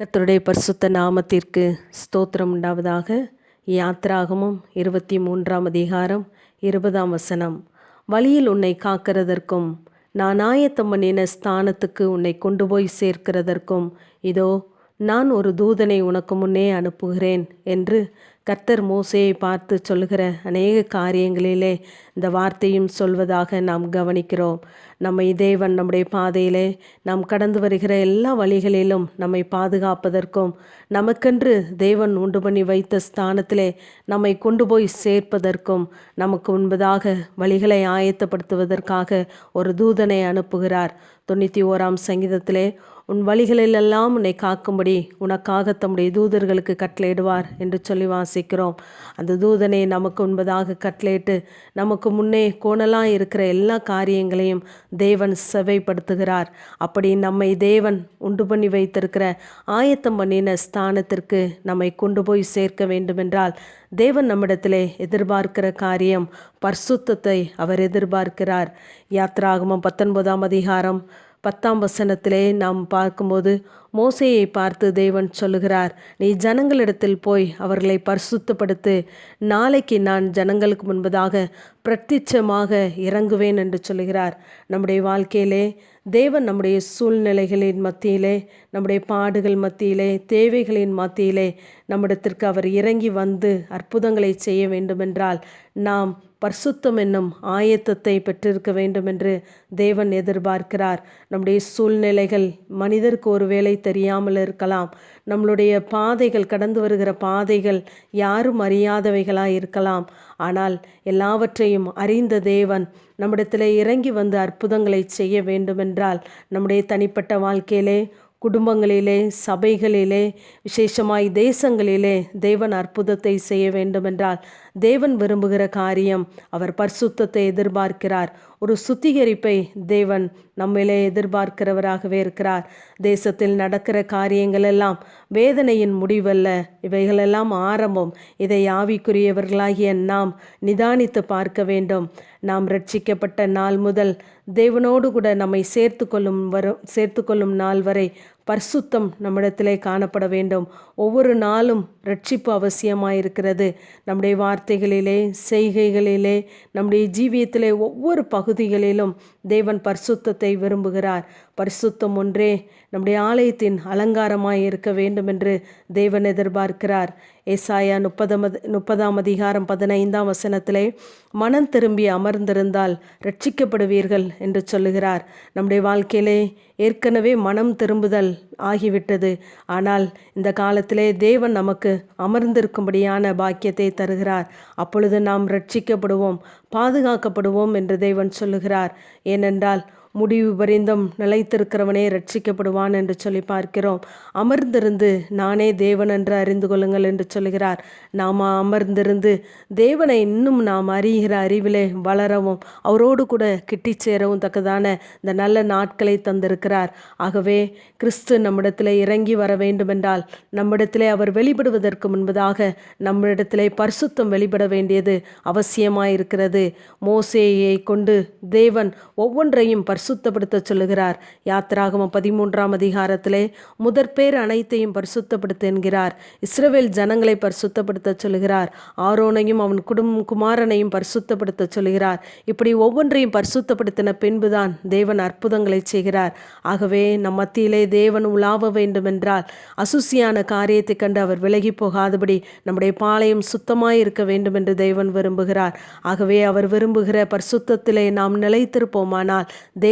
கத்தருடைய பரிசுத்த நாமத்திற்கு ஸ்தோத்திரம் உண்டாவதாக. யாத்ராகமும் இருபத்தி மூன்றாம் அதிகாரம் இருபதாம் வசனம். வழியில் உன்னை காக்கிறதற்கும் நான் ஆயத்தம் பண்ணின ஸ்தானத்துக்கு உன்னை கொண்டு போய் சேர்க்கிறதற்கும் இதோ நான் ஒரு தூதனை உனக்கு முன்னே அனுப்புகிறேன் என்று கர்த்தர் மோசையை பார்த்து சொல்லுகிற அநேக காரியங்களிலே இந்த வார்த்தையும் சொல்வதாக நாம் கவனிக்கிறோம். நம்மை தேவன் நம்முடைய பாதையிலே நாம் கடந்து வருகிற எல்லா வழிகளிலும் நம்மை பாதுகாப்பதற்கும் நமக்கென்று தேவன் உண்டு பண்ணி வைத்த ஸ்தானத்திலே நம்மை கொண்டு போய் சேர்ப்பதற்கும் நமக்கு முன்பதாக வழிகளை ஆயத்தப்படுத்துவதற்காக ஒரு தூதனை அனுப்புகிறார். தொண்ணூற்றி ஓராம் சங்கீதத்திலே உன் வழிகளிலெல்லாம் உன்னை காக்கும்படி உனக்காக தம்முடைய தூதர்களுக்கு கட்டளையிடுவார் என்று சொல்லி வாசிக்கிறோம். அந்த தூதனை நமக்கு உண்பதாக கட்டளையிட்டு நமக்கு முன்னே கோணலாக இருக்கிற எல்லா காரியங்களையும் தேவன் செவைப்படுத்துகிறார். அப்படி நம்மை தேவன் உண்டு பண்ணி வைத்திருக்கிற ஆயத்தம் பண்ணின ஸ்தானத்திற்கு நம்மை கொண்டு போய் சேர்க்க வேண்டுமென்றால் தேவன் நம்மிடத்திலே எதிர்பார்க்கிற காரியம் பர்சுத்தத்தை அவர் எதிர்பார்க்கிறார். யாத்ராகமம் பத்தொன்பதாம் அதிகாரம் பத்தாம் வசனத்திலே நாம் பார்க்கும்போது மோசையை பார்த்து தேவன் சொல்லுகிறார் நீ ஜனங்களிடத்தில் போய் அவர்களை பரிசுத்தப்படுத்து நாளைக்கு நான் ஜனங்களுக்கு முன்பதாக பிரத்யட்சமாக இறங்குவேன் என்று சொல்லுகிறார். நம்முடைய வாழ்க்கையிலே தேவன் நம்முடைய சூழ்நிலைகளின் மத்தியிலே நம்முடைய பாடுகள் மத்தியிலே தேவைகளின் மத்தியிலே நம்மிடத்திற்கு அவர் இறங்கி வந்து அற்புதங்களை செய்ய வேண்டுமென்றால் நாம் பரிசுத்தம் என்னும் ஆயத்தத்தை பெற்றிருக்க வேண்டும் என்று தேவன் எதிர்பார்க்கிறார். நம்முடைய சூழ்நிலைகள் மனிதருக்கு ஒருவேளை தெரியாமல் இருக்கலாம். நம்மளுடைய பாதைகள் கடந்து வருகிற பாதைகள் யாரும் அறியாதவைகளாக இருக்கலாம். ஆனால் எல்லாவற்றையும் அறிந்த தேவன் நம்மிடத்தில் இறங்கி வந்து அற்புதங்களை செய்ய வேண்டுமென்றால் நம்முடைய தனிப்பட்ட வாழ்க்கையிலே குடும்பங்களிலே சபைகளிலே விசேஷமாய் தேசங்களிலே தேவன் அற்புதத்தை செய்ய வேண்டுமென்றால் தேவன் விரும்புகிற காரியம். அவர் பரிசுத்தத்தை எதிர்பார்க்கிறார். ஒரு சுத்திகரிப்பை தேவன் நம்மிலே எதிர்பார்க்கிறவராகவே இருக்கிறார். தேசத்தில் நடக்கிற காரியங்கள் எல்லாம் வேதனையின் முடிவல்ல. இவைகளெல்லாம் ஆரம்பம். இதை ஆவிக்குரியவர்களாகிய நாம் நிதானித்து பார்க்க வேண்டும். நாம் ரட்சிக்கப்பட்ட நாள் முதல் தேவனோடு கூட நம்மை சேர்த்து கொள்ளும் வரும் சேர்த்து கொள்ளும் நாள் வரை பரிசுத்தம் நம்மிடத்திலே காணப்பட வேண்டும். ஒவ்வொரு நாளும் ரட்சிப்பு அவசியமாயிருக்கிறது. நம்முடைய வார்த்தைகளிலே செய்கைகளிலே நம்முடைய ஜீவியத்திலே ஒவ்வொரு பகுதிகளிலும் தேவன் பரிசுத்தத்தை விரும்புகிறார். பரிசுத்தம் ஒன்றே நம்முடைய ஆலயத்தின் அலங்காரமாய் இருக்க வேண்டும் என்று தேவன் எதிர்பார்க்கிறார். ஏசாயா முப்பதாம் முப்பதாம் அதிகாரம் பதினைந்தாம் வசனத்திலே மனம் திரும்பி அமர்ந்திருந்தால் ரட்சிக்கப்படுவீர்கள் என்று சொல்லுகிறார். நம்முடைய வாழ்க்கையிலே ஏற்கனவே மனம் திரும்புதல் ஆகிவிட்டது. ஆனால் இந்த காலத்திலே தேவன் நமக்கு அமர்ந்திருக்கும்படியான பாக்கியத்தை தருகிறார். அப்பொழுது நாம் ரட்சிக்கப்படுவோம் பாதுகாக்கப்படுவோம் என்று தேவன் சொல்லுகிறார். ஏனென்றால் முடிவு பரிந்தும் நிலைத்திருக்கிறவனே ரட்சிக்கப்படுவான் என்று சொல்லி பார்க்கிறோம். அமர்ந்திருந்து நானே தேவன் என்று அறிந்து கொள்ளுங்கள் என்று சொல்கிறார். நாம் அமர்ந்திருந்து தேவனை இன்னும் நாம் அறிகிற அறிவிலே வளரவும் அவரோடு கூட கிட்டி சேரவும் தக்கதான இந்த நல்ல நாட்களை தந்திருக்கிறார். ஆகவே கிறிஸ்து நம்மிடத்திலே இறங்கி வர வேண்டுமென்றால் நம்மிடத்திலே அவர் வெளிப்படுவதற்கு முன்பதாக நம்மிடத்திலே பரிசுத்தம் வெளிப்பட வேண்டியது அவசியமாயிருக்கிறது. மோசேயை கொண்டு தேவன் ஒவ்வொன்றையும் பரிசுத்தப்படுத்த சொல்லுகிறார். யாத்திராகம பதிமூன்றாம் அதிகாரத்திலே முதற்பேர் அனைத்தையும் பரிசுத்தப்படுத்த என்கிறார். இஸ்ரவேல் ஜனங்களை பரிசுத்தப்படுத்த சொல்லுகிறார். ஆரோனையும் அவன் குடும்ப குமாரனையும் பரிசுத்தப்படுத்த சொல்லுகிறார். இப்படி ஒவ்வொன்றையும் பரிசுத்தப்படுத்தின பின்புதான் தேவன் அற்புதங்களை செய்கிறார். ஆகவே நம் மத்தியிலே தேவன் உலாவ வேண்டுமென்றால் அசுசியான காரியத்தை கண்டு அவர் விலகி போகாதபடி நம்முடைய பாளையம் சுத்தமாய் இருக்க வேண்டும் என்று தேவன் விரும்புகிறார். ஆகவே அவர் விரும்புகிற பரிசுத்தத்திலே நாம் நிலைத்திருப்போமானால்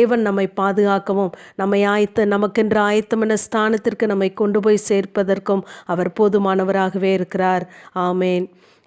தேவன் நம்மை பாதுகாக்கவும் நம்மை ஆயத்த நமக்கென்று ஆயத்தமென ஸ்தானத்திற்கு நம்மை கொண்டு போய் சேர்ப்பதற்கும் அவர் போதுமானவராகவே இருக்கிறார். ஆமேன்.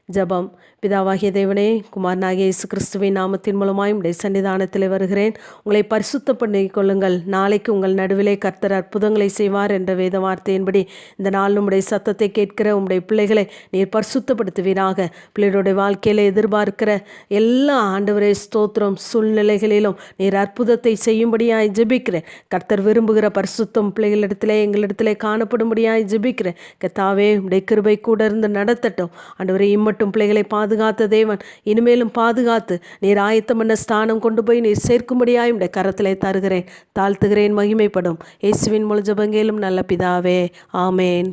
ஜபம். பிதாவாகிய தேவனே குமாரனாகிய இயேசு கிறிஸ்துவின் நாமத்தின் மூலமாய் உடைய சன்னிதானத்தில் வருகிறேன். உங்களை பரிசுத்தப்பண்ணிக் கொள்ளுங்கள். நாளைக்கு உங்கள் நடுவிலே கர்த்தர் அற்புதங்களை செய்வார் என்ற வேத வார்த்தையின்படி இந்த நாள் உம்முடைய சத்தத்தை கேட்கிற உம்முடைய பிள்ளைகளை நீர் பரிசுத்தப்படுத்துவீராக. பிள்ளைகளுடைய வாழ்க்கையில் எதிர்பார்க்கிற எல்லா ஆண்டவரே ஸ்தோத்திரம் சூழ்நிலைகளிலும் நீர் அற்புதத்தை செய்யும்படியாய் ஜெபிக்கிறேன். கர்த்தர் விரும்புகிற பரிசுத்தம் பிள்ளைகளிடத்திலே எங்களிடத்திலே காணப்படும்படியாய் ஜெபிக்கிறேன். கத்தாவே உடைய கிருபை கூட இருந்து நடத்தட்டும். ஆண்டவரே இம்மட்டும் பிள்ளைகளை பாது பாதுகாத்த தேவன். இனிமேலும் பாதுகாத்து நீர் ஆயத்தம் பண்ண ஸ்தானம் கொண்டு போய் நீர் சேர்க்கும்படியாய் உடைய கரத்திலே தருகிறேன். தாழ்த்துகிறேன் மகிமைப்படும். இயேசுவின் முழு ஜபங்கேலும் நல்ல பிதாவே. ஆமேன்.